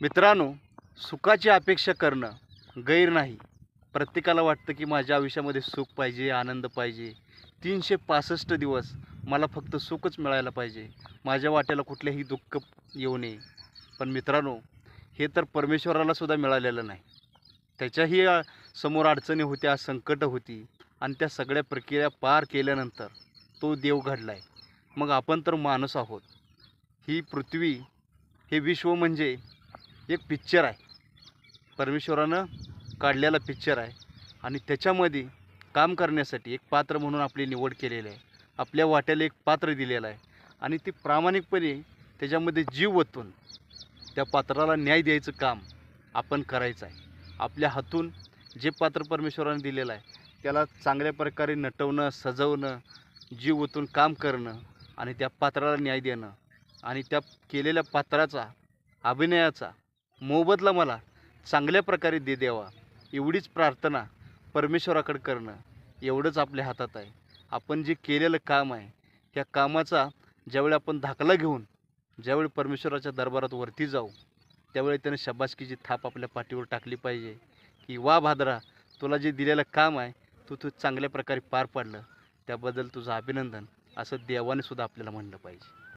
मित्रांनो सुखाची अपेक्षा करणं गैर नाही. प्रत्येकाला वाटतं की माझ्या आयुष्यामध्ये सुख पाहिजे आनंद पाहिजे. तीनशे पासष्ट दिवस मला फक्त सुखच मिळायला पाहिजे. माझ्या वाट्याला कुठलेही दुःख येऊ नये. पण मित्रांनो हे तर परमेश्वरालासुद्धा मिळालेलं नाही. त्याच्याही समोर अडचणी होत्या संकटं होती. आणि त्या सगळ्या प्रक्रिया पार केल्यानंतर तो देव घडला आहे मग आपण तर माणूस आहोत. ही पृथ्वी हे विश्व म्हणजे एक पिक्चर आहे. परमेश्वरानं काढलेला पिक्चर आहे. आणि त्याच्यामध्ये काम करण्यासाठी एक पात्र म्हणून आपली निवड केलेली आहे. आपल्या वाट्याला एक पात्र दिलेलं आहे. आणि ती प्रामाणिकपणे त्याच्यामध्ये जीव ओतून त्या पात्राला न्याय द्यायचं काम आपण करायचं आहे. आपल्या हातून जे पात्र परमेश्वराने दिलेलं आहे त्याला चांगल्या प्रकारे नटवणं सजवणं जीव ओतून काम करणं आणि त्या पात्राला न्याय देणं आणि त्या केलेल्या पात्राचा अभिनयाचा मोबदला मला चांगल्या प्रकारे दे द्यावा. एवढीच प्रार्थना परमेश्वराकडे करणं एवढंच आपल्या हातात आहे. आपण जे केलेलं काम आहे त्या कामाचा ज्यावेळी आपण दाखला घेऊन ज्यावेळी परमेश्वराच्या दरबारात वरती जाऊ त्यावेळी त्याने शबासकीची थाप आपल्या पाठीवर टाकली पाहिजे की वा भादरा तुला जे दिलेलं काम आहे तू तू चांगल्या प्रकारे पार पाडलं. त्याबद्दल तुझं अभिनंदन. असं देवाने सुद्धा आपल्याला म्हणलं पाहिजे.